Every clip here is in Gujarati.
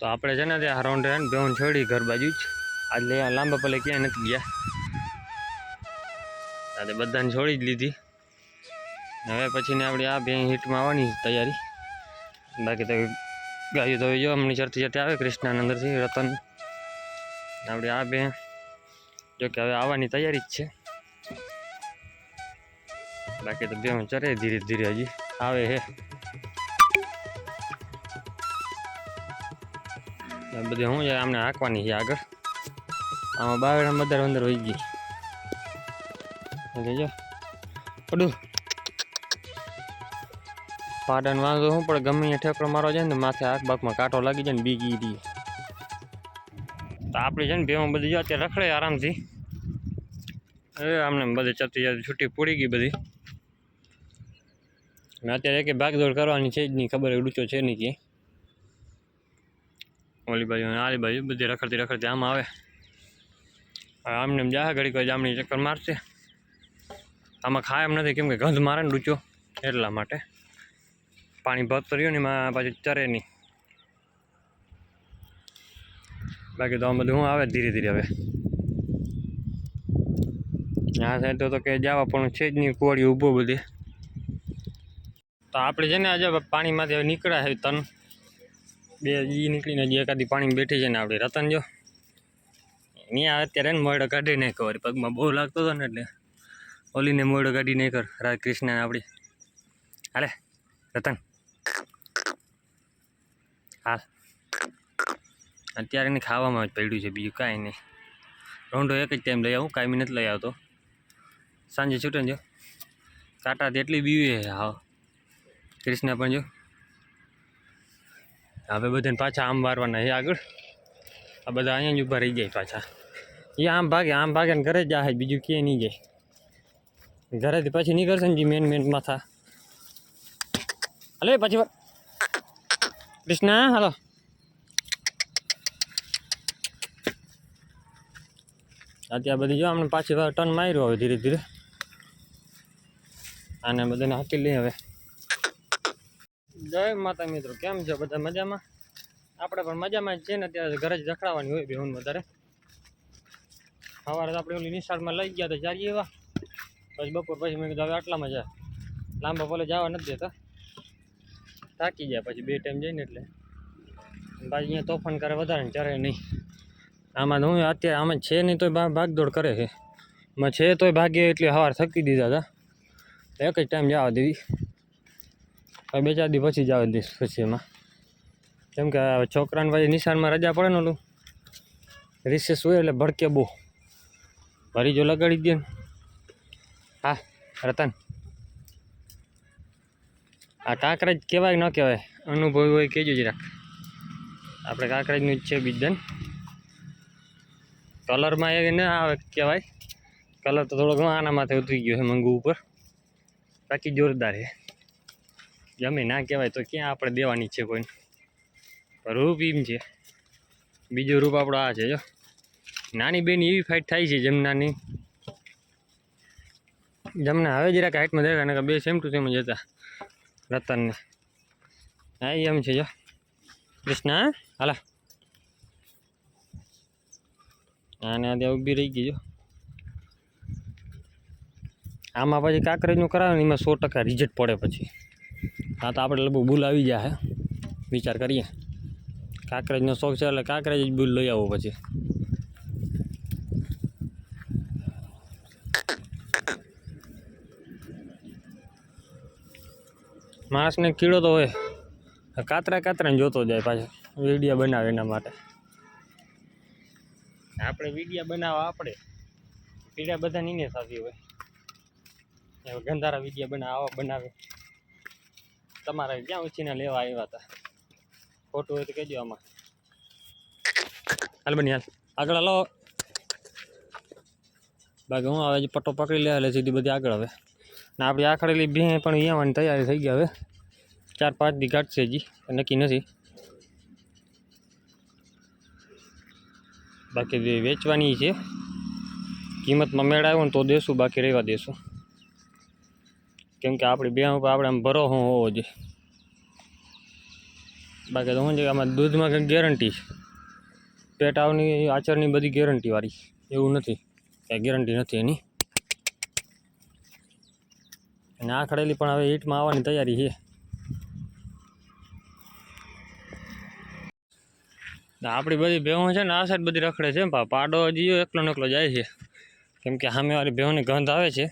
તો આપણે છે ને ત્યાં રાઉન્ડ રહે ને બેન છોડી ઘર બાજુ જ. આજ લાંબા પલે ક્યાંય નથી ગયા. આજે બધાને છોડી જ લીધી. હવે પછીને આપણી આ બે હિટમાં આવવાની તૈયારી. બાકી તો ગાયું તો જો હમણાં ચરતી ચરતી આવે કૃષ્ણાનંદરથી અંદરથી, રતન. આપણી આ બે જો કે હવે આવવાની તૈયારી જ છે. બાકી તો બે ચરે ધીરે ધીરે હજી. આવે હે. બધી શું છે, આમને હાંકવાની છે આગળ. આમાં બાવડા બધા અંદર વહી ગઈ. એટલે જો, પડું. પાટણ વાંધો શું, પણ ગમે ઠેકડો મારવા જાય ને માથે આખ બાકમાં કાંટો લાગી જાય ને બીગી રહી તો આપણી છે ને બેમાં બધી જો અત્યારે રખડે આરામથી. એ આમને બધે ચતી જતી છૂટી પૂરી ગઈ બધી. ને અત્યારે એક ભાગદોડ કરવાની છે જ નહીં ખબર ડૂચો છે નહીં કે. ઓલી બાજુ અને આલી બાજુ, બધી રખડતી રખડતી આમ આવે. આમને એમ જાહે ઘડીક જ આમની ચક્કર મારશે. આમાં ખાય એમ નથી, કેમ કે ગંધ મારે ને ડૂચો એટલા માટે. પાણી ભરતો રહ્યું ને એમાં પાછું ચરે નહીં. બાકી તો આમ બધું આવે ધીરે ધીરે હવે. આ સાઈડ તો તો કે જવા પણ છે જ નહીં કોળી ઊભો બધી. તો આપણે છે ને આજે પાણીમાંથી હવે નીકળ્યા છે તન. બે ઈ નીકળીને જે એકાદી પાણી બેઠી છે ને આપણે રતન જો. ત્યાં અત્યારે ને મોડો કાઢી નહીં ખબર પગમાં બહુ લાગતો હતો ને એટલે ઓલીને મોડો કાઢી રાજ કૃષ્ણ આપણી. હાલે, રતન. હાલ. અત્યારે એને ખાવામાં જ પડ્યું છે બીજું કાંઈ નહીં. રોંઢો એક જ ટાઈમ લઈ આવું, કાંઈ નથી લઈ આવતો. સાંજે છૂટે જો. કાંટા એટલી બીવી છે, હા. કૃષ્ણ પણ જો. હવે બધાને પાછા આમ વારવાના છે આગળ. આ બધા અહીંયા જ ઊભા રહી જાય પાછા. એ આમ ભાગે આમ ભાગે ને ઘરે જ જાય, બીજું ક્યાંય નહીં જાય. ઘરેથી પછી નીકળશે ને જે મેન મેન માથા. હલો પછી કૃષ્ણા, હલો. અત્યારે બધી જો આમને પાછી ટર્ન માર્યો હવે ધીરે ધીરે. આને બધાને હાકી લઈએ હવે. જય માતા મિત્રો, કેમ છો? બધા મજામાં? આપણે પણ મજામાં જ છે ને, અત્યારે ઘરે જ રખડાવવાની હોય બેહુન વધારે. સવારે આપણે ઓલી નિશાળમાં લઈ ગયા તો ચારીએ એવા. પછી બપોર પછી મેં કીધું હવે આટલામાં જાય લાંબા પોલે જવા નથી દેતા. થાકી જાય પછી બે ટાઈમ જઈને એટલે. પાછી અહીંયા તોફાન કરે વધારે ને ચરે નહીં. આમાં હું અત્યારે આમાં છે નહીં તોય ભાગદોડ કરે છે. એમાં છે તોય ભાગ્ય એટલે સવાર થકી દીધા હતા. એક જ ટાઈમ જવા દેવી બે ચાર દી પછી જવા દઈશ પછી એમાં. કેમ કે છોકરાને પછી નિશાનમાં રજા પડે ને ઓલું. રિસેસ હોય એટલે ભડકે બહુ. ભરી જો લગાડી દે હા, રતન. આ કાંકરેજ કહેવાય ન કહેવાય. અનુભવી હોય કહેજો જરાક. આપણે કાંકરેજનું જ છે બીજન કલરમાં એ ના આવે કહેવાય. કલર તો થોડોક આના માથે ઉતરી ગયો છે મંગુ ઉપર. બાકી જોરદાર છે. જમે ના કહેવાય તો ક્યાં આપણે દેવાની છે કોઈને? રૂપ એમ છે. બીજું રૂપ આપણો આ છે, જો. નાની બેન એવી ફાઇટ થાય છે જમનાની જમના હવે જરાક હાઇટમાં દેખાય ને બે સેમ ટુ સેમ જ હતા. રતનને. હા એમ છે, જો. કૃષ્ણ હાલા. આ ત્યાં ઊભી રહી ગઈ, જો. આમાં પછી કાંકરેજનું કરાવે ને એમાં સો ટકા રિઝલ્ટ પડે પછી. આ તો આપણે લગભગ ભૂલ આવી જાય વિચાર કરીએ. કાંકરેજનો શોખ છે એટલે કાંકરેજ જ ભૂલ લઈ આવો પછી. માણસને કીડો તો હોય. કાતરા કાતરાને જોતો જાય પાછો. વિડીયા બનાવે એના માટે. આપણે વિડીયા બનાવવા આપણે. પીડા બધા નીને થતી હોય. ગંધારા વિડીયા બનાવવા બનાવે. તમારે ક્યાં ઉછીને લેવા આવ્યા હતા ખોટું હોય તો કહેજો આમાં. હાલ બની, હાલ. આગળ હલો. બાકી હું આવે પટ્ટો પકડી લે, એટલે સીધી બધી આગળ હવે. ને આપણી આખડેલી બે પણ અહીંયા તૈયારી થઈ ગઈ હવે. ચાર, પાંચ દી કાઢશે હજી નક્કી નથી. બાકી વેચવાની છે, કિંમતમાં મેળ આવ્યો ને તો દેશું, બાકી રહેવા દેશું. કેમ કે આપણી બે ઉપર આપણે આમ ભરોસો હોવો જોઈએ. બાકી તો શું છે આમાં દૂધમાં કંઈક ગેરંટી પેટાવની આચરની બધી ગેરંટીવાળી એવું નથી. કાંઈ ગેરંટી નથી એની. અને આ ખડેલી પણ હવે હીટમાં આવવાની તૈયારી છે. આપણી બધી ભેહો છે ને, આ સાઈડ બધી રખડે છે પાડો હજી એકલો ને એકલો જાય છે. કેમ કે સામેવાળી ભેહુંની ગંધ આવે છે.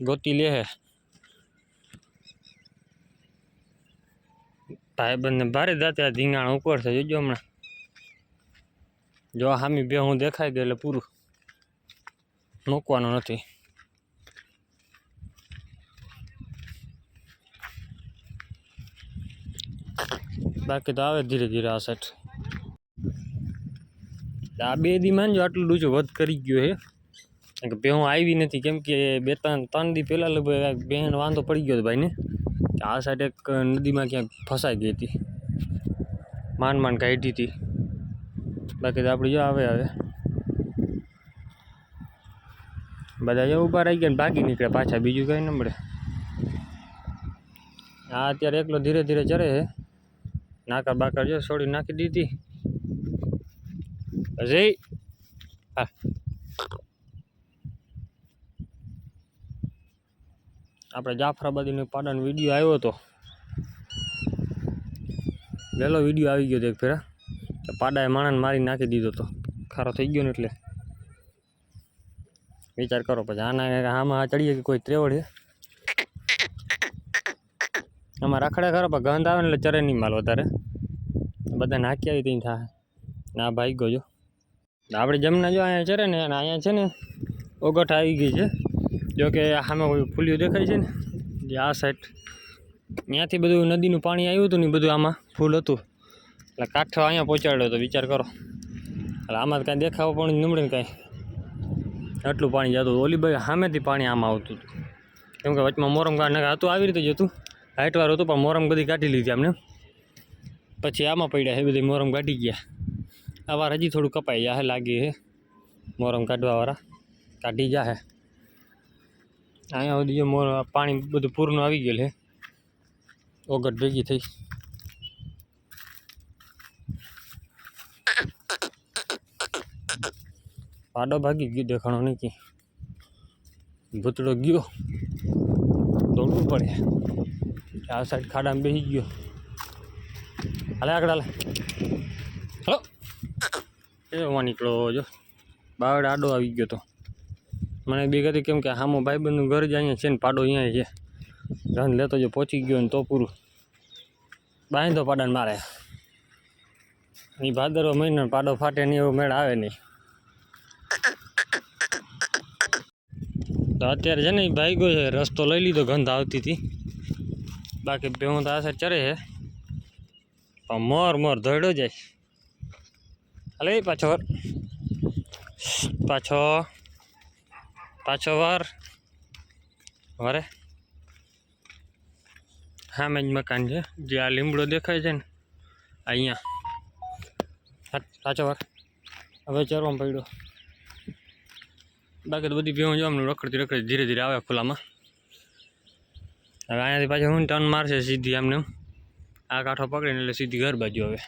ગોતી લે હે. ભાઈ બંને ભારે આ ધીંગાણ ઉપર છે, જોજો હમણાં. જો હામી બે હું દેખાઈ ગયો એટલે પૂરું મૂકવાનું નથી. બાકી તો આવે ધીરે ધીરે આ સેટ આ બે દી માનજો આટલું ડૂચું વધ કરી ગયો છે કે હું આવી નથી, કેમ કે બે ત્રણ ત્રણ દી પહેલાં લગભગ બેન વાંધો પડી ગયો હતો ભાઈને કે આ સાઈડ એક નદીમાં ક્યાંક ફસાઈ ગઈ હતી. માંડ માંડ કાઢી હતી. બાકી તો આપણે જો આવે આવે બધા જો ઊભા રહી ગયા ને ભાગી નીકળે પાછા, બીજું કંઈ ન મળે. આ અત્યારે એકલો ધીરે ધીરે ચરે છે. નાકા બાકર જો છોડી નાખી દીધી. હજી હા. આપણે જાફરાબાદીનો પાડાનો વીડિયો આવ્યો હતો. વહેલો વીડિયો આવી ગયો હતો એક ફેરા. પાડાએ માણસને મારી નાખી દીધો હતો ખારો થઈ ગયો ને એટલે. વિચાર કરો પછી, આના આમાં આ ચડીએ કે કોઈ ત્રેવડ? છે આમાં રખડે ખરો, પણ ગંધ આવે ને એટલે ચરે નહીં માલ વધારે. બધા નાખી આવી ત્યાં થાય ના ભાઈ ગયો આપણે જમના જો, અહીંયા ચરે ને અહીંયા છે ને, ઓગઠ આવી ગઈ છે. જો સામે સામે ફૂલિયું દેખાય છે ને, જે આ સાઈડ ત્યાંથી બધું નદીનું પાણી આવ્યું હતું ને બધું આમાં ફૂલ હતું. એટલે કાંઠો અહીંયા પહોંચાડ્યો હતો વિચાર કરો. એટલે આમાં કાંઈ દેખાવો પણ નમડે ને કાંઈ. આટલું પાણી જતું ઓલી બાજુ સામેથી પાણી આમાં આવતું હતું. કેમ કે વચમાં મોરમ કાઢ હતું આવી રીતે જ હતું. હાઈટવાળું હતું, પણ મોરમ બધી કાઢી લીધી અમને પછી આમાં પડ્યા છે, બધી મોરમ કાઢી ગયા. આ વાર હજી થોડું કપાઈ જાય લાગી છે મોરમ કાઢવાવાળા કાઢી જાય અહીંયા સુધી મોર પાણી બધું પૂરનું આવી ગયેલું છે ઓગટ ભેગી થઈ. પાડો ભાગી ગયો દેખાણો નહીં કે ભૂતડો ગયો. દોડવું પડે. આ સાઈડ ખાડામાં બેસી ગયો. હાલે આગળ હાલે. હલો. એમાં નીકળો જો. બાવડ આડો આવી ગયો તો. મને બી કેમ કે હામો ભાઈબંધનું ઘર જ અહીંયા છે ને પાડો અહીંયા છે. ધન લેતો જો પહોંચી ગયો ને તો પૂરું. બાંધો પાડાને મારે. એ ભાદરવો મહિનો પાડો ફાટે નહીં એવો મેળ આવે નહીં. તો અત્યારે છે ને એ ભાઈ છે, રસ્તો લઈ લીધો, ગંધ આવતી હતી. બાકી ભેહું તો આ સાઈડ ચરે છે. પણ મોર મોર ધોડ્યો જાય. હાલે પાછો પાછો પાછો વાર. વરે. સામે જ મકાન છે. જે આ લીમડો દેખાય છે ને, અહીંયા. પાછો વાર. હવે ચરવામાં પડ્યો. બાકી તો બધી ભેવું જો આમ રખડતી રખડતી ધીરે ધીરે આવે ખુલ્લામાં. હવે અહીંયાથી પાછું હું ટર્ન મારશે સીધી આમને. આ કાંઠો પકડીને એટલે સીધી ઘર બાજુ આવે.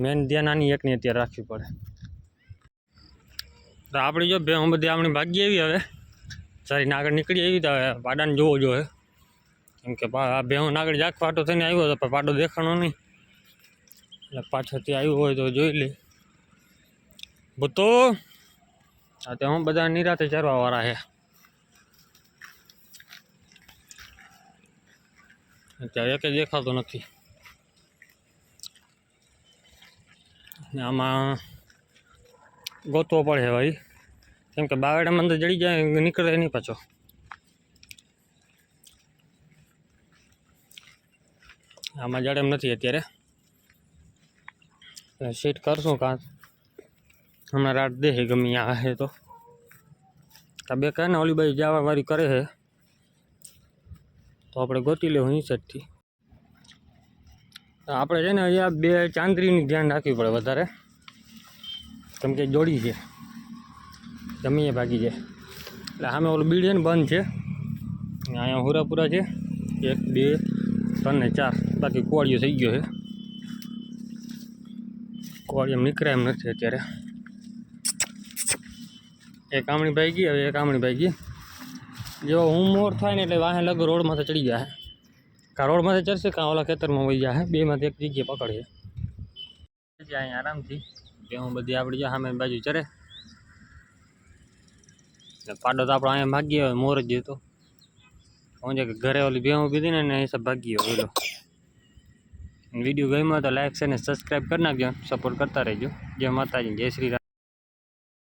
મેન ધ્યાન આની એકની અત્યારે રાખવી પડે. તો આપણી જો ભેહું બધી આપણી ભાગી આવી હવે. સારી આગળ નીકળી આવી તો હવે પાડાને જોવો જોઈએ કેમ કે આ ભેહું આગળ જાક પાટો થઈને આવ્યો હતો, પણ પાડો દેખાણો નહીં. એટલે પાછળથી આવ્યું હોય તો જોઈ લે. ભૂતો, આ તો હું બધા નિરાતે ચરવા વાળા છે અત્યારે એક દેખાતો નથી. આમાં ગોતવો પડે ભાઈ. કેમ કે બાવડામાં અંદર જડી જાય, નીકળે નહીં પાછો. આમાં જડે એમ નથી અત્યારે. સીટ કરશું કાં હમણાં રાત દે છે ગમી હે તો. આ બે કહે ને, ઓલી બાઈ જવા વાળી કરે છે. તો આપણે ગોતી લેવું અહીં સેટથી આપણે છે ને, અહીંયા બે ચાંદરીની ધ્યાન રાખવી પડે વધારે. કેમ કે જોડી છે. જમીએ ભાગી છે. એટલે સામે ઓલું બીડ છે ને બંધ છે. અહીંયા હુરાપુરા છે. એક, બે, ત્રણ ને ચાર. બાકી કોળિયો થઈ ગયો છે. કોળિયો નીકળે એમ નથી અત્યારે. એક આમણી ભાઈ ગઈ, હવે એક આમણી ભાઈ ગઈ. જેવો હું મોર થાય ને એટલે વાહે લગ રોડમાંથી ચડી ચડી જાય. કાં રોડમાંથી ચડશે, કાં ઓલા ખેતરમાં વહી જાય. બેમાંથી એક જગ્યાએ પકડશે અહીંયા આરામથી ભેહું બધી આપણી જાય સામે બાજુ ચરે. પાડો તો આપણો અહીંયા ભાગી હોય મોર જ જતો હું જે કે ઘરે ઓલી ભેહું પીધી ને એ હિસાબ ભાગી ગયો પેલો વીડિયો ગમ્યો તો લાઈક છે ને સબસ્ક્રાઈબ કરી નાખજો. સપોર્ટ કરતા રહેજો. જય માતાજી, જય શ્રી રામ.